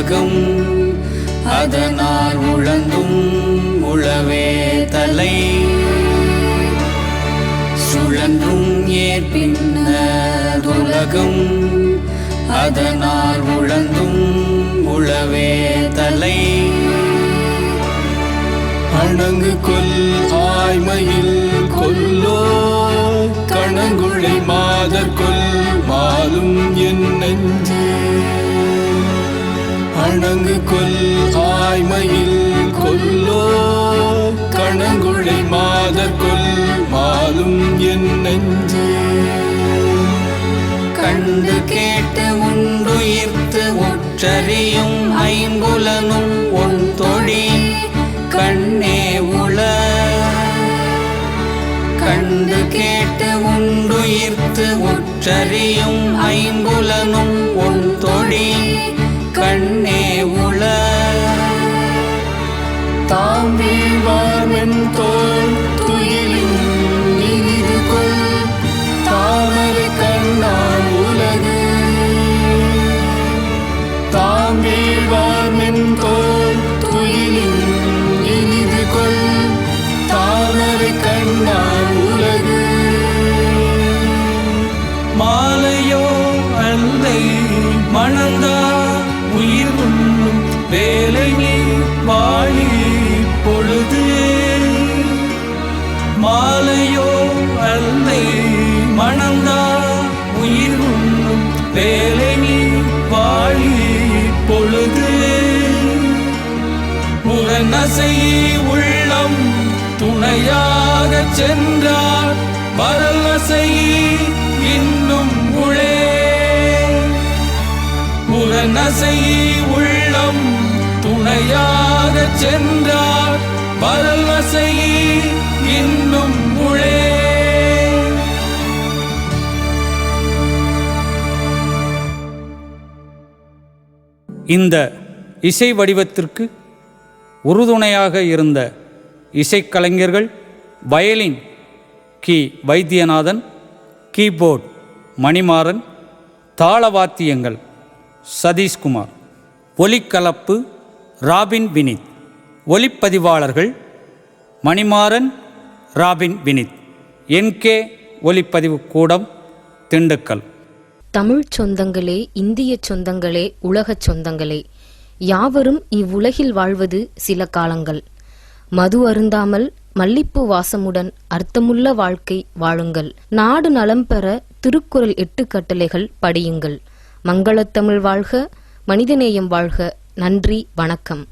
உலகம். அதனால் உழந்தும் உழவே தலை. சுழன்றும் ஏற்பின்னதுலகம் அதனால் உழந்தும் உழவே தலை. அணங்கு கொல் ஆய்மையில் கொல்லோ. கணங்குழை மாதர் மாலும் என் நெஞ்சே. அணங்கு கொல் ஆய்மையில் கொல்லோ. கணங்குழை மாத கொல் மாலும் என் நெஞ்சு. கண்டு கேட்டு உண்டுயிர்த்து ஒற்றறியும் ஐம்புலனும் உன் தொழி. கண்ணே உள. கண்டு கேட்டு உண்டுயிர்த்து ஒற்றறியும் ஐம்புலனும் உன் தொழி. தாம் வீழ்வார்மென் துயிலின் இனிது கொள். தாமரை கண்ணான் உலகு. மாலையோ அன்னை மணந்தா உயிர் உண்ணும் வேலை நீ வாழி பொழுது. மாலையோ மணந்தா உயிர் உண்ணும் வேலை நசையே உள்ளம் துணையாக சென்றார் வரலசை இன்னும் உளே முரணசை உள்ளம் துணையாக சென்றார் வரலசை இன்னும் உளே இந்த இசை வடிவத்திற்கு உறுதுணையாக இருந்த இசைக்கலைஞர்கள் வயலின் கி. வைத்தியநாதன் கீபோர்ட் மணிமாறன் தாளவாத்தியங்கள் சதீஷ்குமார் ஒலிக்கலப்பு ராபின் வினித் ஒலிப்பதிவாளர்கள் மணிமாறன் ராபின் வினித் என்கே ஒலிப்பதிவு கூடம் திண்டுக்கல். தமிழ் சொந்தங்களே இந்திய சொந்தங்களே உலகச் சொந்தங்களே. யாவரும் இவ்வுலகில் வாழ்வது சில காலங்கள். மது அருந்தாமல் மல்லிப்பூ வாசமுடன் அர்த்தமுள்ள வாழ்க்கை வாழுங்கள். நாடு நலம் பெற திருக்குறள் எட்டு கட்டளைகள் படியுங்கள். மங்களத்தமிழ் வாழ்க மனிதநேயம் வாழ்க. நன்றி வணக்கம்.